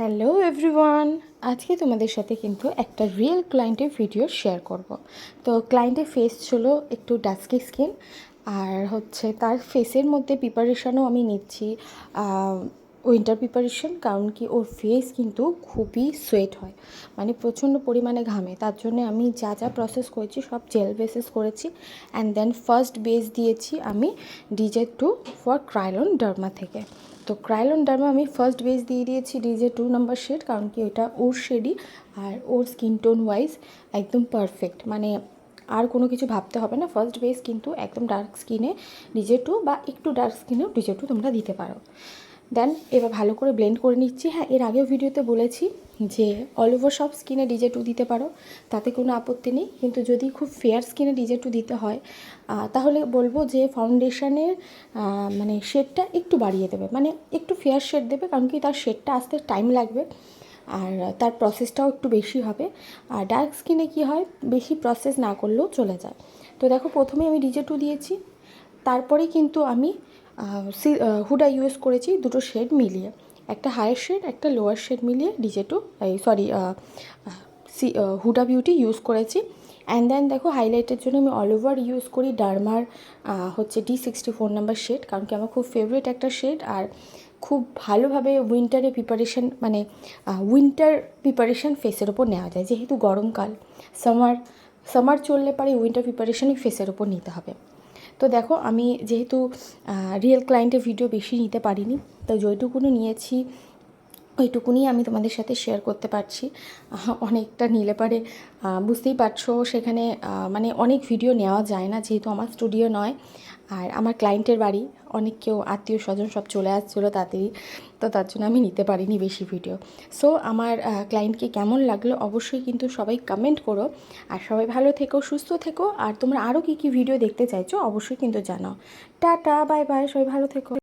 Hello everyone আজকে তোমাদের সাথে কিন্তু একটা রিয়েল ক্লায়েন্টের ভিডিও শেয়ার করব। তো ক্লায়েন্টের ফেস ছিল একটু ডাস্কি স্কিন আর হচ্ছে তার ফেসের মধ্যে প্রিপারেশনও আমি নিচ্ছি উইন্টার প্রিপারেশন কারণ কি ওর ফেস কিন্তু খুবই সোয়েট হয়। মানে প্রচণ্ড পরিমাণে ঘামে। তার জন্য আমি যা যা প্রসেস করেছি, সব জেল বেসেস করেছি। অ্যান্ড দেন ফার্স্ট বেস দিয়েছি আমি DJ two for Kryolan derma থেকে। তো ক্রাইলন ডার্মা আমি ফার্স্ট বেস দিয়ে দিয়েছি ডিজে টু নাম্বার শেড কারণ কি ওটা ওর শেডই আর ওর স্কিন টোন ওয়াইজ একদম পারফেক্ট মানে আর কোনো কিছু ভাবতে হবে না। ফার্স্ট বেস কিন্তু একদম ডার্ক স্কিনে ডিজে টু বা একটু ডার্ক স্কিনেও ডিজে টু তোমরা দিতে পারো। দেন এবার ভালো করে ব্লেন্ড করে নিচ্ছি। হ্যাঁ এর আগেও ভিডিওতে বলেছি যে অল ওভার সব স্কিনে ডিজে টু দিতে পারো, তাতে কোনো আপত্তি নেই। কিন্তু যদি খুব ফেয়ার স্কিনে ডিজে টু দিতে হয় তাহলে বলব যে ফাউন্ডেশনের মানে শেডটা একটু বাড়িয়ে দেবে। মানে একটু ফেয়ার শেড দেবে, কারণ কি তার শেডটা আসতে টাইম লাগবে, আর তার প্রসেসটাও একটু বেশি হবে। আর ডার্ক স্কিনে কী হয়, বেশি প্রসেস না করলেও চলে যায়। তো দেখো প্রথমে আমি ডিজে টু দিয়েছি। তারপরে কিন্তু আমি হুডা ইউজ করেছি দুটো শেড মিলিয়ে। একটা হায়ার শেড, একটা লোয়ার শেড মিলিয়ে ডিজে টু এই, sorry C Huda beauty use করেছি। অ্যান্ড দেন দেখো হাইলাইটের জন্য আমি অল ওভার ইউজ করি ডার্মার হচ্ছে D sixty four number shade, কারণ কি আমার খুব ফেভারিট একটা শেড। আর খুব ভালোভাবে উইন্টারে প্রিপারেশন মানে উইন্টার প্রিপারেশন ফেসের ওপর নেওয়া যায়, যেহেতু গরমকাল। সামার সামার চললে পারে উইন্টার প্রিপারেশনই ফেসের ওপর নিতে হবে। তো দেখো আমি যেহেতু রিয়েল ক্লায়েন্টের ভিডিও বেশি নিতে পারিনি তো যেটুকুনি নিয়েছি ওইটুকুনি আমি তোমাদের সাথে শেয়ার করতে পারছি। অনেকটা নিলে পারে। বুঝতেই পারছ, সেখানে মানে অনেক ভিডিও নেওয়া যায় না, যেহেতু আমার স্টুডিও নয়। আর আমার ক্লায়েন্টের বাড়ি, অনেক কেউ আত্মীয় স্বজন সব চলে আসছিল তাড়াতাড়ি, তো তার জন্য আমি নিতে পারিনি বেশি ভিডিও সো আমার ক্লায়েন্টকে কেমন লাগল অবশ্যই কিন্তু সবাই কমেন্ট করো। আর সবাই ভালো থেকো, সুস্থ থেকো। আর তোমরা আরও কী কী ভিডিও দেখতে চাইছো অবশ্যই কিন্তু জানাও। টাটা বাই বাই সবাই ভালো থেকো।